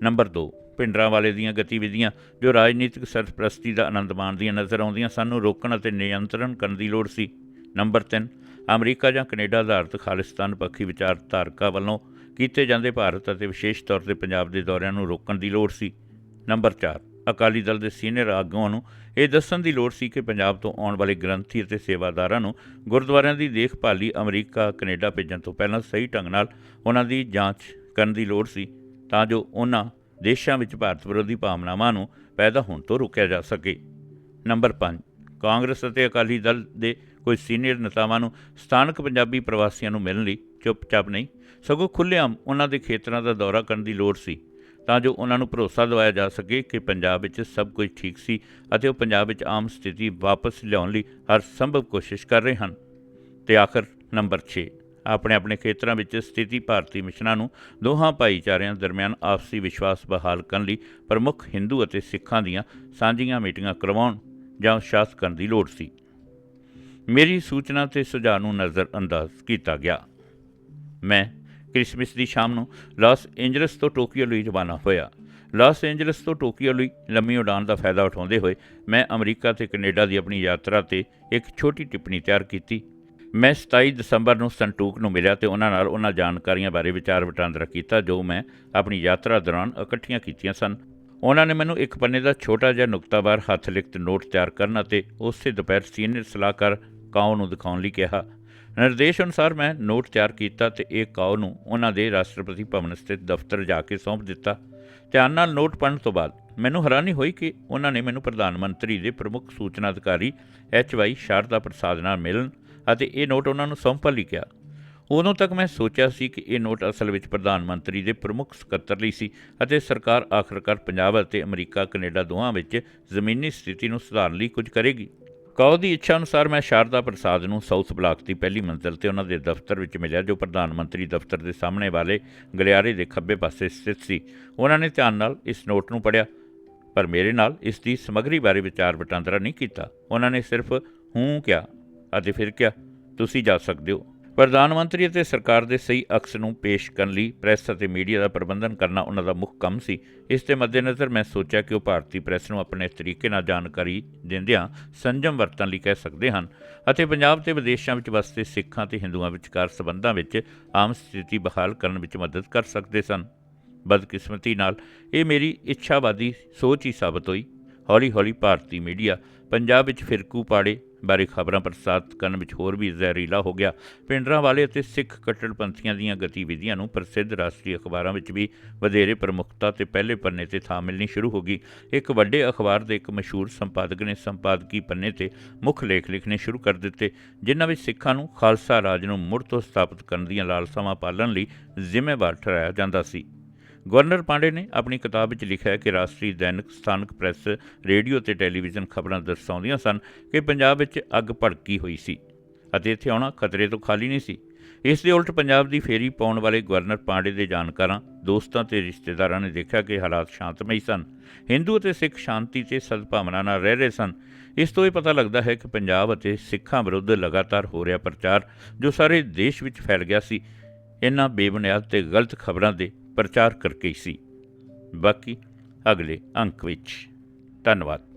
ਨੰਬਰ 2 ਪਿੰਡਰਾਂ ਵਾਲੇ ਦੀਆਂ ਗਤੀਵਿਧੀਆਂ ਜੋ ਰਾਜਨੀਤਿਕ ਸਰਪ੍ਰਸਤੀ ਦਾ ਆਨੰਦ ਮਾਣਦੀਆਂ ਨਜ਼ਰ ਆਉਂਦੀਆਂ, ਸਾਨੂੰ ਰੋਕਣ ਅਤੇ ਨਿਯੰਤਰਣ ਕਰਨ ਦੀ ਲੋੜ ਸੀ। ਨੰਬਰ 3 ਅਮਰੀਕਾ ਜਾਂ ਕੈਨੇਡਾ ਆਧਾਰਿਤ ਖਾਲਿਸਤਾਨ ਪੱਖੀ ਵਿਚਾਰਧਾਰਕਾਂ ਵੱਲੋਂ ਕੀਤੇ ਜਾਂਦੇ ਭਾਰਤ ਅਤੇ ਵਿਸ਼ੇਸ਼ ਤੌਰ ਤੇ ਪੰਜਾਬ ਦੇ ਦੌਰਿਆਂ ਨੂੰ ਰੋਕਣ ਦੀ ਲੋੜ ਸੀ। ਨੰਬਰ 4 ਅਕਾਲੀ ਦਲ ਦੇ ਸੀਨੀਅਰ ਆਗੂਆਂ ਨੂੰ ਇਹ ਦੱਸਣ ਦੀ ਲੋੜ ਸੀ ਕਿ ਪੰਜਾਬ ਤੋਂ ਆਉਣ ਵਾਲੇ ਗ੍ਰੰਥੀ ਅਤੇ ਸੇਵਾਦਾਰਾਂ ਨੂੰ ਗੁਰਦੁਆਰਿਆਂ ਦੀ ਦੇਖਭਾਲ ਲਈ ਅਮਰੀਕਾ, ਕੈਨੇਡਾ ਭੇਜਣ ਤੋਂ ਪਹਿਲਾਂ ਸਹੀ ਢੰਗ ਨਾਲ ਉਹਨਾਂ ਦੀ ਜਾਂਚ ਕਰਨ ਦੀ ਲੋੜ ਸੀ ਤਾਂ ਜੋ ਉਹਨਾਂ ਦੇਸ਼ਾਂ ਵਿੱਚ ਭਾਰਤ ਵਿਰੋਧੀ ਭਾਵਨਾਵਾਂ ਨੂੰ ਪੈਦਾ ਹੋਣ ਤੋਂ ਰੋਕਿਆ ਜਾ ਸਕੇ। ਨੰਬਰ 5 ਕਾਂਗਰਸ ਅਤੇ ਅਕਾਲੀ ਦਲ ਦੇ ਕੋਈ ਸੀਨੀਅਰ ਨੇਤਾਵਾਂ ਨੂੰ ਸਥਾਨਕ ਪੰਜਾਬੀ ਪ੍ਰਵਾਸੀਆਂ ਨੂੰ ਮਿਲਣ ਲਈ ਚੁੱਪਚਾਪ ਨਹੀਂ। ਸਗੋਂ ਖੁੱਲ੍ਹੇਆਮ ਉਹਨਾਂ ਦੇ ਖੇਤਰਾਂ ਦਾ ਦੌਰਾ ਕਰਨ ਦੀ ਲੋੜ ਸੀ, ਤਾਂ ਜੋ ਉਹਨਾਂ ਨੂੰ ਭਰੋਸਾ ਦਿਵਾਇਆ ਜਾ ਸਕੇ ਕਿ ਪੰਜਾਬ ਵਿੱਚ ਸਭ ਕੁਝ ਠੀਕ ਸੀ ਅਤੇ ਉਹ ਪੰਜਾਬ ਵਿੱਚ ਆਮ ਸਥਿਤੀ ਵਾਪਸ ਲਿਆਉਣ ਲਈ ਹਰ ਸੰਭਵ ਕੋਸ਼ਿਸ਼ ਕਰ ਰਹੇ ਹਨ। ਤੇ ਆਖਰ ਨੰਬਰ 6 ਆਪਣੇ ਆਪਣੇ ਖੇਤਰਾਂ ਵਿੱਚ ਸਥਿਤੀ ਭਾਰਤੀ ਮਿਸ਼ਨਾਂ ਨੂੰ ਦੋਹਾਂ ਭਾਈਚਾਰਿਆਂ ਦਰਮਿਆਨ ਆਪਸੀ ਵਿਸ਼ਵਾਸ ਬਹਾਲ ਕਰਨ ਲਈ ਪ੍ਰਮੁੱਖ ਹਿੰਦੂ ਅਤੇ ਸਿੱਖਾਂ ਦੀਆਂ ਸਾਂਝੀਆਂ ਮੀਟਿੰਗਾਂ ਕਰਵਾਉਣ ਜਾਂ ਉਤਸ਼ਾਹਤ ਕਰਨ ਦੀ ਲੋੜ ਸੀ। ਮੇਰੀ ਸੂਚਨਾ ਤੇ ਸੁਝਾਅ ਨੂੰ ਨਜ਼ਰ ਅੰਦਾਜ਼ ਕੀਤਾ ਗਿਆ। ਮੈਂ ਕ੍ਰਿਸਮਸ ਦੀ ਸ਼ਾਮ ਨੂੰ ਲਾਸ ਐਂਜਲਸ ਤੋਂ ਟੋਕੀਓ ਲਈ ਰਵਾਨਾ ਹੋਇਆ। ਲਾਸ ਐਂਜਲਸ ਤੋਂ ਟੋਕੀਓ ਲਈ ਲੰਮੀ ਉਡਾਨ ਦਾ ਫਾਇਦਾ ਉਠਾਉਂਦੇ ਹੋਏ ਮੈਂ ਅਮਰੀਕਾ ਤੇ ਕੈਨੇਡਾ ਦੀ ਆਪਣੀ ਯਾਤਰਾ ਤੇ ਇੱਕ ਛੋਟੀ ਟਿੱਪਣੀ ਤਿਆਰ ਕੀਤੀ। ਮੈਂ 27 ਦਸੰਬਰ ਨੂੰ ਸੰਟੂਕ ਨੂੰ ਮਿਲਿਆ ਤੇ ਉਹਨਾਂ ਨਾਲ ਉਹਨਾਂ ਜਾਣਕਾਰੀਆਂ ਬਾਰੇ ਵਿਚਾਰ ਵਟਾਂਦਰਾ ਕੀਤਾ, ਜੋ ਮੈਂ ਆਪਣੀ ਯਾਤਰਾ ਦੌਰਾਨ ਇਕੱਠੀਆਂ ਕੀਤੀਆਂ ਸਨ। ਉਹਨਾਂ ਨੇ ਮੈਨੂੰ ਇੱਕ ਪੰਨੇ ਦਾ ਛੋਟਾ ਜਿਹਾ ਨੁਕਤਾਬਾਰ ਹੱਥ ਲਿਖਤ ਨੋਟ ਤਿਆਰ ਕਰਨ ਅਤੇ ਉਸੇ ਦੁਪਹਿਰ ਸੀਨੀਅਰ ਸਲਾਹਕਾਰ ਕਾਓ ਨੂੰ ਦਿਖਾਉਣ ਲਈ ਕਿਹਾ। ਨਿਰਦੇਸ਼ ਅਨੁਸਾਰ ਮੈਂ ਨੋਟ ਤਿਆਰ ਕੀਤਾ ਤੇ ਇਹ ਕਾਓ ਨੂੰ ਉਹਨਾਂ ਦੇ ਰਾਸ਼ਟਰਪਤੀ ਭਵਨ ਸਥਿਤ ਦਫ਼ਤਰ ਜਾ ਕੇ ਸੌਂਪ ਦਿੱਤਾ। ਧਿਆਨ ਨਾਲ ਨੋਟ ਪੜ੍ਹਨ ਤੋਂ ਬਾਅਦ ਮੈਨੂੰ ਹੈਰਾਨੀ ਹੋਈ ਕਿ ਉਹਨਾਂ ਨੇ ਮੈਨੂੰ ਪ੍ਰਧਾਨ ਮੰਤਰੀ ਦੇ ਪ੍ਰਮੁੱਖ ਸੂਚਨਾ ਅਧਿਕਾਰੀ ਐਚ ਵਾਈ ਸ਼ਾਰਦਾ ਪ੍ਰਸਾਦ ਨਾਲ ਮਿਲਣ ਅਤੇ ਇਹ ਨੋਟ ਉਹਨਾਂ ਨੂੰ ਸੌਂਪਣ ਲਈ ਕਿਹਾ। ਉਦੋਂ ਤੱਕ ਮੈਂ ਸੋਚਿਆ ਸੀ ਕਿ ਇਹ ਨੋਟ ਅਸਲ ਵਿੱਚ ਪ੍ਰਧਾਨ ਮੰਤਰੀ ਦੇ ਪ੍ਰਮੁੱਖ ਸਕੱਤਰ ਲਈ ਸੀ ਅਤੇ ਸਰਕਾਰ ਆਖਰਕਾਰ ਪੰਜਾਬ ਅਤੇ ਅਮਰੀਕਾ, ਕੈਨੇਡਾ ਦੋਹਾਂ ਵਿੱਚ ਜ਼ਮੀਨੀ ਸਥਿਤੀ ਨੂੰ ਸੁਧਾਰਨ ਲਈ ਕੁਝ ਕਰੇਗੀ। ਕਾਓ ਦੀ ਇੱਛਾ ਅਨੁਸਾਰ ਮੈਂ ਸ਼ਾਰਦਾ ਪ੍ਰਸਾਦ ਨੂੰ ਸਾਊਥ ਬਲਾਕ ਦੀ ਪਹਿਲੀ ਮੰਜ਼ਲ ਤੇ ਉਹਨਾਂ ਦੇ ਦਫ਼ਤਰ ਵਿੱਚ ਮਿਲਿਆ, ਜੋ ਪ੍ਰਧਾਨ ਮੰਤਰੀ ਦਫ਼ਤਰ ਦੇ ਸਾਹਮਣੇ ਵਾਲੇ ਗਲਿਆਰੇ ਦੇ ਖੱਬੇ ਪਾਸੇ ਸਥਿਤ ਸੀ। ਉਹਨਾਂ ਨੇ ਧਿਆਨ ਨਾਲ ਇਸ ਨੋਟ ਨੂੰ ਪੜ੍ਹਿਆ, ਪਰ ਮੇਰੇ ਨਾਲ ਇਸ ਦੀ ਸਮੱਗਰੀ ਬਾਰੇ ਵਿਚਾਰ ਵਟਾਂਦਰਾ ਨਹੀਂ ਕੀਤਾ। ਉਹਨਾਂ ਨੇ ਸਿਰਫ ਹੂੰ ਕਿਹਾ। ਅਤੇ ਫਿਰ ਕਿਹਾ ਤੁਸੀਂ ਜਾ ਸਕਦੇ ਹੋ। ਪ੍ਰਧਾਨ ਮੰਤਰੀ ਅਤੇ ਸਰਕਾਰ ਦੇ ਸਹੀ ਅਕਸ ਨੂੰ ਪੇਸ਼ ਕਰਨ ਲਈ ਪ੍ਰੈਸ ਅਤੇ ਮੀਡੀਆ ਦਾ ਪ੍ਰਬੰਧਨ ਕਰਨਾ ਉਹਨਾਂ ਦਾ ਮੁੱਖ ਕੰਮ ਸੀ। ਇਸ ਦੇ ਮੱਦੇਨਜ਼ਰ ਮੈਂ ਸੋਚਿਆ ਕਿ ਉਹ ਭਾਰਤੀ ਪ੍ਰੈਸ ਨੂੰ ਆਪਣੇ ਤਰੀਕੇ ਨਾਲ ਜਾਣਕਾਰੀ ਦਿੰਦਿਆਂ ਸੰਜਮ ਵਰਤਣ ਲਈ ਕਹਿ ਸਕਦੇ ਹਨ ਅਤੇ ਪੰਜਾਬ ਤੇ ਵਿਦੇਸ਼ਾਂ ਵਿੱਚ ਵਸਦੇ ਸਿੱਖਾਂ ਤੇ ਹਿੰਦੂਆਂ ਵਿਚਕਾਰ ਸਬੰਧਾਂ ਵਿੱਚ ਆਮ ਸਥਿਤੀ ਬਹਾਲ ਕਰਨ ਵਿੱਚ ਮਦਦ ਕਰ ਸਕਦੇ ਸਨ। ਬਦਕਿਸਮਤੀ ਨਾਲ ਇਹ ਮੇਰੀ ਇੱਛਾਵਾਦੀ ਸੋਚ ਹੀ ਸਾਬਤ ਹੋਈ। ਹੌਲੀ-ਹੌਲੀ ਭਾਰਤੀ ਮੀਡੀਆ ਪੰਜਾਬ ਵਿੱਚ ਫਿਰਕੂ ਪਾੜੇ ਬਾਰੇ ਖਬਰਾਂ ਪ੍ਰਸਾਰਿਤ ਕਰਨ ਵਿੱਚ ਹੋਰ ਵੀ ਜ਼ਹਿਰੀਲਾ ਹੋ ਗਿਆ। ਪਿੰਡਰਾਂ ਵਾਲੇ ਅਤੇ ਸਿੱਖ ਕੱਟੜਪੰਥੀਆਂ ਦੀਆਂ ਗਤੀਵਿਧੀਆਂ ਨੂੰ ਪ੍ਰਸਿੱਧ ਰਾਸ਼ਟਰੀ ਅਖਬਾਰਾਂ ਵਿੱਚ ਵੀ ਵਧੇਰੇ ਪ੍ਰਮੁੱਖਤਾ ਤੇ ਪਹਿਲੇ ਪੰਨੇ ਤੇ ਥਾਂ ਮਿਲਣੀ ਸ਼ੁਰੂ ਹੋ ਗਈ। ਇੱਕ ਵੱਡੇ ਅਖਬਾਰ ਦੇ ਇੱਕ ਮਸ਼ਹੂਰ ਸੰਪਾਦਕ ਨੇ ਸੰਪਾਦਕੀ ਪੰਨੇ ਤੇ ਮੁੱਖ ਲੇਖ ਲਿਖਣੇ ਸ਼ੁਰੂ ਕਰ ਦਿੱਤੇ, ਜਿਨ੍ਹਾਂ ਵਿੱਚ ਸਿੱਖਾਂ ਨੂੰ ਖਾਲਸਾ ਰਾਜ ਨੂੰ ਮੁੜ ਤੋਂ ਸਥਾਪਿਤ ਕਰਨ ਦੀਆਂ ਲਾਲਸਾਵਾਂ ਪਾਲਣ ਲਈ ਜ਼ਿੰਮੇਵਾਰ ਠਹਿਰਾਇਆ ਜਾਂਦਾ ਸੀ। ਗਵਰਨਰ ਪਾਂਡੇ ਨੇ ਆਪਣੀ ਕਿਤਾਬ ਵਿੱਚ ਲਿਖਿਆ ਹੈ ਕਿ ਰਾਸ਼ਟਰੀ ਦੈਨਿਕ ਸਥਾਨਕ ਪ੍ਰੈਸ, ਰੇਡੀਓ ਤੇ ਟੈਲੀਵਿਜ਼ਨ ਖਬਰਾਂ ਦਰਸਾਉਂਦੀਆਂ ਸਨ ਕਿ ਪੰਜਾਬ ਵਿੱਚ ਅੱਗ ਭੜਕੀ ਹੋਈ ਸੀ ਅਤੇ ਇੱਥੇ ਆਉਣਾ ਖਤਰੇ ਤੋਂ ਖਾਲੀ ਨਹੀਂ ਸੀ। ਇਸ ਦੇ ਉਲਟ ਪੰਜਾਬ ਦੀ ਫੇਰੀ ਪਾਉਣ ਵਾਲੇ ਗਵਰਨਰ ਪਾਂਡੇ ਦੇ ਜਾਣਕਾਰਾਂ, ਦੋਸਤਾਂ ਤੇ ਰਿਸ਼ਤੇਦਾਰਾਂ ਨੇ ਦੇਖਿਆ ਕਿ ਹਾਲਾਤ ਸ਼ਾਂਤਮਈ ਸਨ। ਹਿੰਦੂ ਅਤੇ ਸਿੱਖ ਸ਼ਾਂਤੀ ਤੇ ਸਦਭਾਵਨਾ ਨਾਲ ਰਹਿ ਰਹੇ ਸਨ। ਇਸ ਤੋਂ ਇਹ ਪਤਾ ਲੱਗਦਾ ਹੈ ਕਿ ਪੰਜਾਬ ਅਤੇ ਸਿੱਖਾਂ ਵਿਰੁੱਧ ਲਗਾਤਾਰ ਹੋ ਰਿਹਾ ਪ੍ਰਚਾਰ ਜੋ ਸਾਰੇ ਦੇਸ਼ ਵਿੱਚ ਫੈਲ ਗਿਆ ਸੀ। ਇਹਨਾਂ ਬੇਬੁਨਿਆਦ ਤੇ ਗਲਤ ਖਬਰਾਂ ਦੇ ਪ੍ਰਚਾਰ ਕਰਕੇ ਸੀ। ਬਾਕੀ ਅਗਲੇ ਅੰਕ ਵਿੱਚ। ਧੰਨਵਾਦ।